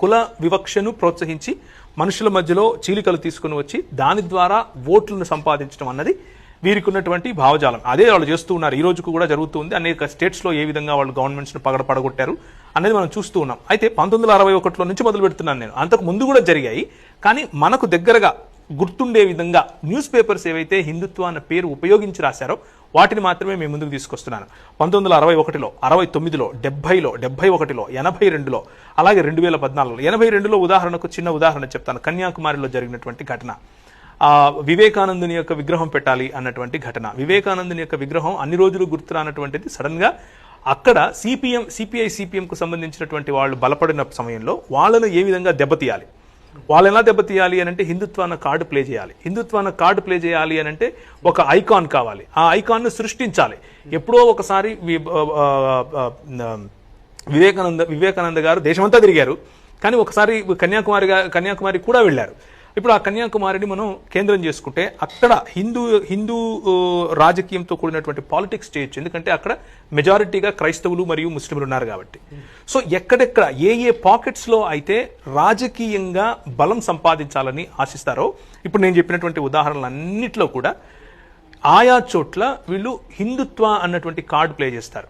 కుల వివక్షను ప్రోత్సహించి మనుషుల మధ్యలో చీలికలు తీసుకుని వచ్చి దాని ద్వారా ఓట్లను సంపాదించడం అన్నది వీరికి ఉన్నటువంటి భావజాలం. అదే వాళ్ళు చేస్తూ ఉన్నారు. ఈ రోజుకు కూడా జరుగుతుంది. అనేక స్టేట్స్లో ఏ విధంగా వాళ్ళు గవర్నమెంట్స్ను పగడ పడగొట్టారు అనేది మనం చూస్తూ ఉన్నాం. అయితే పంతొమ్మిది వందల అరవై ఒకటిలో నుంచి మొదలు పెడుతున్నాను నేను. అంతకు ముందు కూడా జరిగాయి. కానీ మనకు దగ్గరగా గుర్తుండే విధంగా న్యూస్ పేపర్స్ ఏవైతే హిందుత్వ అన్న పేరు ఉపయోగించి రాశారో వాటిని మాత్రమే మేము ముందుకు తీసుకొస్తున్నాను. పంతొమ్మిది వందల అరవై ఒకటిలో అరవై తొమ్మిదిలో డెబ్బైలో డెబ్బై ఒకటిలో ఎనభై రెండులో అలాగే రెండు వేల పద్నాలుగులో. ఎనభై రెండులో ఉదాహరణకు చిన్న ఉదాహరణ చెప్తాను. కన్యాకుమారిలో జరిగినటువంటి ఘటన. వివేకానందుని యొక్క విగ్రహం పెట్టాలి అన్నటువంటి ఘటన. వివేకానందుని యొక్క విగ్రహం అన్ని రోజులు గుర్తురానటువంటిది. సడన్గా అక్కడ సిపిఎం సిపిఐ సిపిఎంకు సంబంధించినటువంటి వాళ్ళు బలపడిన సమయంలో వాళ్ళను ఏ విధంగా దెబ్బతీయాలి? వాళ్ళు ఎలా దెబ్బతీయాలి అని అంటే హిందుత్వాన్న కార్డు ప్లే చేయాలి. హిందుత్వాన్న కార్డు ప్లే చేయాలి అని అంటే ఒక ఐకాన్ కావాలి. ఆ ఐకాన్ను సృష్టించాలి. ఎప్పుడో ఒకసారి వివేకానంద వివేకానంద గారు దేశమంతా తిరిగారు. కానీ ఒకసారి కన్యాకుమారి కన్యాకుమారి కూడా వెళ్ళారు. ఇప్పుడు ఆ కన్యాకుమారిని మనం కేంద్రం చేసుకుంటే అక్కడ హిందూ హిందూ రాజకీయంతో కూడినటువంటి పాలిటిక్స్ చేయొచ్చు. ఎందుకంటే అక్కడ మెజారిటీగా క్రైస్తవులు మరియు ముస్లింలు ఉన్నారు కాబట్టి. సో ఎక్కడెక్కడ ఏ ఏ పాకెట్స్లో అయితే రాజకీయంగా బలం సంపాదించాలని ఆశిస్తారో ఇప్పుడు నేను చెప్పినటువంటి ఉదాహరణలన్నింటిలో కూడా ఆయా చోట్ల వీళ్ళు హిందుత్వ అన్నటువంటి కార్డు ప్లే చేస్తారు.